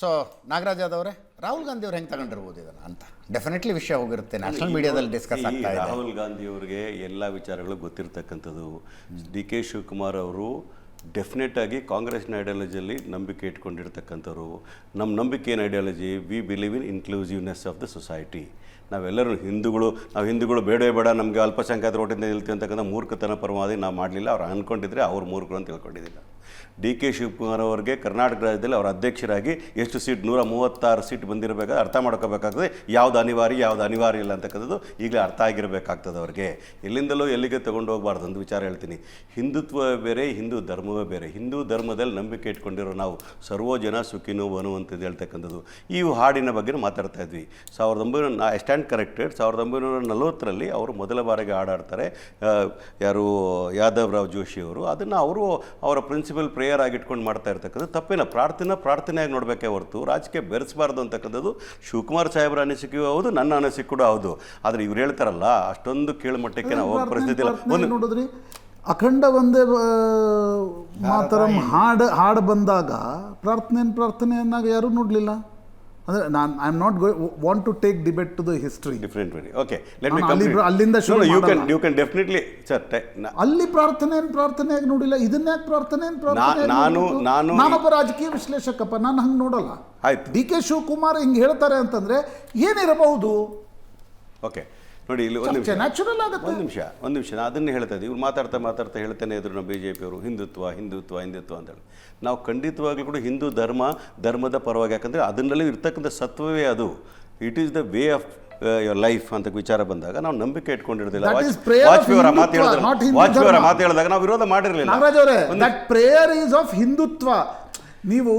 So Nagaraj Yadav ಅವರೇ ರಾಹುಲ್ ಗಾಂಧಿ ಅವ್ರು ಹೆಂಗೆ ತಗೊಂಡಿರ್ಬೋದು ಇದನ್ನು ಅಂತ? ಡೆಫಿನೆಟ್ಲಿ ವಿಷಯ ಹೋಗಿರುತ್ತೆ ನ್ಯಾಷನಲ್ ಮೀಡಿಯಾದಲ್ಲಿ ಡಿಸ್ಕಸ್ ಆಗ್ತಾ ಇದೆ. ರಾಹುಲ್ ಗಾಂಧಿ ಅವರಿಗೆ ಎಲ್ಲ ವಿಚಾರಗಳು ಗೊತ್ತಿರ್ತಕ್ಕಂಥದ್ದು. ಡಿ ಕೆ ಶಿವಕುಮಾರ್ ಅವರು ಡೆಫಿನೆಟ್ ಆಗಿ ಕಾಂಗ್ರೆಸ್ನ ಐಡಿಯಾಲಜಿಯಲ್ಲಿ ನಂಬಿಕೆ ಇಟ್ಕೊಂಡಿರ್ತಕ್ಕಂಥವ್ರು. ನಮ್ಮ ನಂಬಿಕೆ ಏನು ideology we believe in inclusiveness of the society ನಾವೆಲ್ಲರೂ ಹಿಂದೂಗಳು ನಾವು ಹಿಂದೂಗಳು ಬೇಡವೇ ಬೇಡ ನಮಗೆ ಅಲ್ಪಸಂಖ್ಯಾತರ ರೋಟಿಂದ ನಿಲ್ತೀವಿ ಅಂತಕ್ಕಂಥ ಮೂರ್ಖತನ ಪರವಾದಿ ನಾವು ಮಾಡಲಿಲ್ಲ. ಅವ್ರು ಅಂದ್ಕೊಂಡಿದ್ರೆ ಅವ್ರು ಮೂರ್ಖರು ಅಂತ ತಿಳ್ಕೊಂಡಿದ್ದಿಲ್ಲ ಡಿ ಕೆ ಶಿವಕುಮಾರ್ ಅವರಿಗೆ ಕರ್ನಾಟಕ ರಾಜ್ಯದಲ್ಲಿ ಅವರ ಅಧ್ಯಕ್ಷರಾಗಿ ಎಷ್ಟು ಸೀಟ್, ನೂರ ಮೂವತ್ತಾರು ಸೀಟ್ ಬಂದಿರಬೇಕಾದ್ರೆ ಅರ್ಥ ಮಾಡ್ಕೋಬೇಕಾಗ್ತದೆ. ಯಾವ್ದು ಅನಿವಾರ್ಯ ಯಾವ್ದು ಅನಿವಾರ್ಯ ಇಲ್ಲ ಅಂತಕ್ಕಂಥದ್ದು ಈಗಲೇ ಅರ್ಥ ಆಗಿರಬೇಕಾಗ್ತದೆ ಅವ್ರಿಗೆ. ಎಲ್ಲಿಂದಲೂ ಎಲ್ಲಿಗೆ ತಗೊಂಡು ಹೋಗಬಾರ್ದು ಅಂತ ವಿಚಾರ ಹೇಳ್ತೀನಿ. ಹಿಂದುತ್ವ ಬೇರೆ, ಹಿಂದೂ ಧರ್ಮವೇ ಬೇರೆ. ಹಿಂದೂ ಧರ್ಮದಲ್ಲಿ ನಂಬಿಕೆ ಇಟ್ಕೊಂಡಿರೋ ನಾವು ಸರ್ವೋಜನ ಸುಖಿನೋ ಬನು ಅಂತ ಹೇಳ್ತಕ್ಕಂಥದ್ದು. ಈ ಹಾಡಿನ ಬಗ್ಗೆ ಮಾತಾಡ್ತಾ ಇದ್ವಿ. ಸಾವಿರದ ಒಂಬೈನೂರ ನಾ ಸ್ಟ್ಯಾಂಡ್ ಕರೆಕ್ಟೆಡ್? ಸಾವಿರದ ಒಂಬೈನೂರ ನಲವತ್ತರಲ್ಲಿ ಅವರು ಮೊದಲ ಬಾರಿಗೆ ಹಾಡಾಡ್ತಾರೆ. ಯಾರು ಯಾದವ್ ರಾವ್ ಜೋಶಿ ಅವರು. ಅದನ್ನು ಅವರು ಅವರ ಪ್ರಿನ್ಸಿಪಲ್ ಪ್ರೇಯರ್ ಆಗಿಟ್ಕೊಂಡು ಮಾಡ್ತಾ ಇರ್ತಕ್ಕಂಥದ್ದು ತಪ್ಪಿನ ಪ್ರಾರ್ಥನೆ ಪ್ರಾರ್ಥನೆಯಾಗಿ ನೋಡಬೇಕೇ ಹೊರತು ರಾಜಕೀಯ ಬೆರೆಸಬಾರ್ದು ಅಂತಕ್ಕಂಥದ್ದು ಶಿವಕುಮಾರ್ ಸಾಹೇಬ್ರ ಅನಿಸಿಕೆಯೂ ಹೌದು ನನ್ನ ಅನಿಸಿಕೆ ಕೂಡ ಹೌದು. ಆದರೆ ಇವ್ರು ಹೇಳ್ತಾರಲ್ಲ ಅಷ್ಟೊಂದು ಕೀಳುಮಟ್ಟಕ್ಕೆ ನಾವು ಹೋಗೋ ಪರಿಸ್ಥಿತಿ ಇಲ್ಲ. ಒಂದು ನೋಡಿದ್ರಿ? ಅಖಂಡ ಒಂದೇ ಮಾತರಂ ಹಾಡು ಹಾಡು ಬಂದಾಗ ಪ್ರಾರ್ಥನೆ ಪ್ರಾರ್ಥನೆಯನ್ನಾಗ ಯಾರೂ ನೋಡಲಿಲ್ಲ. ಅಂದರೆ ನಾನು I am not want to take debate to the history different very okay let me ಅಲ್ಲಿ- ಅಲ್ಲಿಂದ ಶುರು you can. You can definitely sir ಅಲ್ಲಿ ಪ್ರಾರ್ಥನೆ ಪ್ರಾರ್ಥನೆ ನೋಡಿಲ್ಲ ಇದನ್ನ ಯಾಕೆ ಪ್ರಾರ್ಥನೆಯನ್ನು ಪ್ರಾರ್ಥನೆ ನಾನು- ನಾನು- ನಾನೊಬ್ಬ ರಾಜಕೀಯ ವಿಶ್ಲೇಷಕಪ್ಪ ನಾನು ಹಂಗೆ ನೋಡಲ್ಲ. ಆಯ್ತು. ಡಿ ಕೆ ಶಿವಕುಮಾರ್ ಹಿಂಗೆ ಹೇಳ್ತಾರೆ ಅಂತಂದ್ರೆ ಏನಿರಬಹುದು? ಓಕೆ ನೋಡಿ ಇಲ್ಲಿ ಒಂದು ನಿಮಿಷ. ನ್ಯಾಚುರಲ್ ಆಗುತ್ತೆ. ಒಂದು ನಿಮಿಷ ಒಂದು ನಿಮಿಷ. ನಾನು ಅದನ್ನೇ ಹೇಳ್ತಾ ಇದ್ದೀವಿ ಇವ್ರು ಮಾತಾಡ್ತಾ ಮಾತಾಡ್ತಾ ಹೇಳ್ತಾನೆ ಇದ್ರು ನಮ್ಮ ಬಿ ಜೆ ಪಿಯವರು ಹಿಂದುತ್ವ ಹಿಂದುತ್ವ ಹಿಂದುತ್ವ ಅಂತೇಳಿ ನಾವು ಖಂಡಿತವಾಗ್ಲೂ ಕೂಡ ಹಿಂದೂ ಧರ್ಮ ಧರ್ಮದ ಪರವಾಗಿ ಯಾಕಂದರೆ ಅದನ್ನಲ್ಲಿ ಇರ್ತಕ್ಕಂಥ ಸತ್ವವೇ ಅದು. It is the way of your life ಅಂತ ವಿಚಾರ ಬಂದಾಗ ನಾವು ನಂಬಿಕೆ ಇಟ್ಕೊಂಡಿರೋದಿಲ್ಲ. ವಾಜಪೇಯಿ ಅವರ ಮಾತು not ವಾಜಪೇಯಿ ಅವರ ಮಾತು ಹೇಳಿದಾಗ ನಾವು ವಿರೋಧ ಮಾಡಿರಲಿಲ್ಲ. ನಾಗರಾಜ್ ಅವರೇ that prayer is of Hindutva. ನೀವು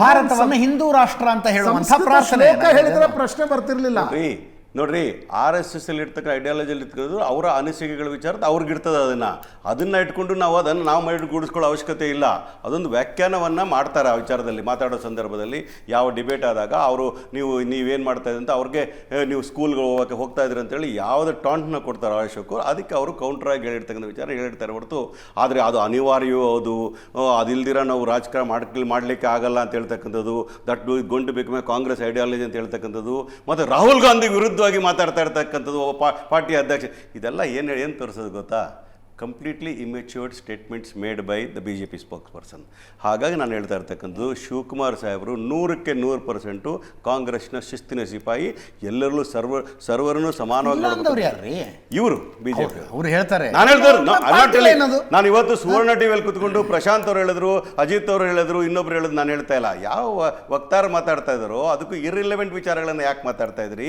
ಭಾರತವನ್ನು ಹಿಂದೂ ರಾಷ್ಟ್ರ ಅಂತ ಹೇಳುವಂತ ಹೇಳಿದ್ರೆ ಪ್ರಶ್ನೆ ಬರ್ತಿರ್ಲಿಲ್ಲ. ನೋಡ್ರಿ ಆರ್ ಎಸ್ ಎಸ್ ಅಲ್ಲಿ ಇರ್ತಕ್ಕ ಐಡಿಯಾಲಜಿಯಲ್ಲಿ ಇರ್ತಕ್ಕಂಥದ್ದು ಅವರ ಅನಿಸಿಕೆಗಳ ವಿಚಾರ ಅವ್ರಿಗೆ ಇರ್ತದೆ ಅದನ್ನು. ಅದನ್ನ ಇಟ್ಕೊಂಡು ನಾವು ಅದನ್ನು ನಾವು ಮೈಗೂಡಿಸ್ಕೊಳ್ಳೋ ಅವಶ್ಯಕತೆ ಇಲ್ಲ. ಅದೊಂದು ವ್ಯಾಖ್ಯಾನವನ್ನು ಮಾಡ್ತಾರೆ ಆ ವಿಚಾರದಲ್ಲಿ, ಮಾತಾಡೋ ಸಂದರ್ಭದಲ್ಲಿ. ಯಾವ ಡಿಬೇಟ್ ಆದಾಗ ಅವರು ನೀವು, ನೀವೇನು ಮಾಡ್ತಾ ಅಂತ ಅವ್ರಿಗೆ ನೀವು ಸ್ಕೂಲ್ಗೆ ಹೋಗೋಕ್ಕೆ ಹೋಗ್ತಾ ಇದ್ರಿ ಅಂತೇಳಿ ಯಾವುದೇ ಟಾಂಟ್ನ ಕೊಡ್ತಾರೆ ಅವಶ್ಯಕ ಅದಕ್ಕೆ ಅವರು ಕೌಂಟ್ರಾಗಿ ಹೇಳಿರ್ತಕ್ಕಂಥ ವಿಚಾರ ಹೇಳಿರ್ತಾರೆ ಹೊರತು, ಆದರೆ ಅದು ಅನಿವಾರ್ಯವೂ ಹೌದು ಅದಿಲ್ದಿರೋ ನಾವು ರಾಜಕಾರಣ ಮಾಡ್ಕಲ್ ಮಾಡಲಿಕ್ಕೆ ಆಗಲ್ಲ ಅಂತ ಹೇಳ್ತಕ್ಕಂಥದ್ದು. ದಟ್ ಗೊಂಡು ಬೇಕು ಕಾಂಗ್ರೆಸ್ ಐಡಿಯಾಲಜಿ ಅಂತ ಹೇಳ್ತಕ್ಕಂಥದ್ದು. ಮತ್ತು ರಾಹುಲ್ ಗಾಂಧಿ ವಿರುದ್ಧವಾಗಿ ಮಾತಾಡ್ತಾ ಇರ್ತಕ್ಕಂಥದ್ದು ಒಬ್ಬ ಪಾರ್ಟಿ ಅಧ್ಯಕ್ಷ. ಇದೆಲ್ಲ ಏನು ಏನು ತೋರಿಸೋದು ಗೊತ್ತಾ? Completely immatured statements made by the B J P spokesperson ಹಾಗಾಗಿ ನಾನು ಹೇಳ್ತಾ ಇರ್ತಕ್ಕಂಥದ್ದು ಶಿವಕುಮಾರ್ ಸಾಹೇಬರು ನೂರಕ್ಕೆ ನೂರು ಪರ್ಸೆಂಟು ಕಾಂಗ್ರೆಸ್ನ ಶಿಸ್ತಿನ ಸಿಪಾಯಿ ಎಲ್ಲರಲ್ಲೂ ಸರ್ವ ಸರ್ವರನ್ನು ಸಮಾನವಾಗಿ ಇವರು ಬಿ ಜೆ ಪಿ ಇವರು ಬಿಜೆಪಿ ಅವ್ರು ಹೇಳ್ತಾರೆ. ನಾನು ಹೇಳ್ತಾರೆ? ನಾನು ಇವತ್ತು ಸುವರ್ಣ ಟಿವಿಯಲ್ಲಿ ಕುತ್ಕೊಂಡು ಪ್ರಶಾಂತ್ ಅವರು ಹೇಳಿದ್ರು ಅಜಿತ್ ಅವರು ಹೇಳಿದ್ರು ಇನ್ನೊಬ್ರು ಹೇಳಿದ್ರು ನಾನು ಹೇಳ್ತಾ ಇಲ್ಲ. ಯಾವ ವಕ್ತಾರ ಮಾತಾಡ್ತಾ ಇದ್ದಾರೋ ಅದಕ್ಕೂ ಇರ್ರಿಲೆವೆಂಟ್ ವಿಚಾರಗಳನ್ನು ಯಾಕೆ ಮಾತಾಡ್ತಾ ಇದ್ರಿ?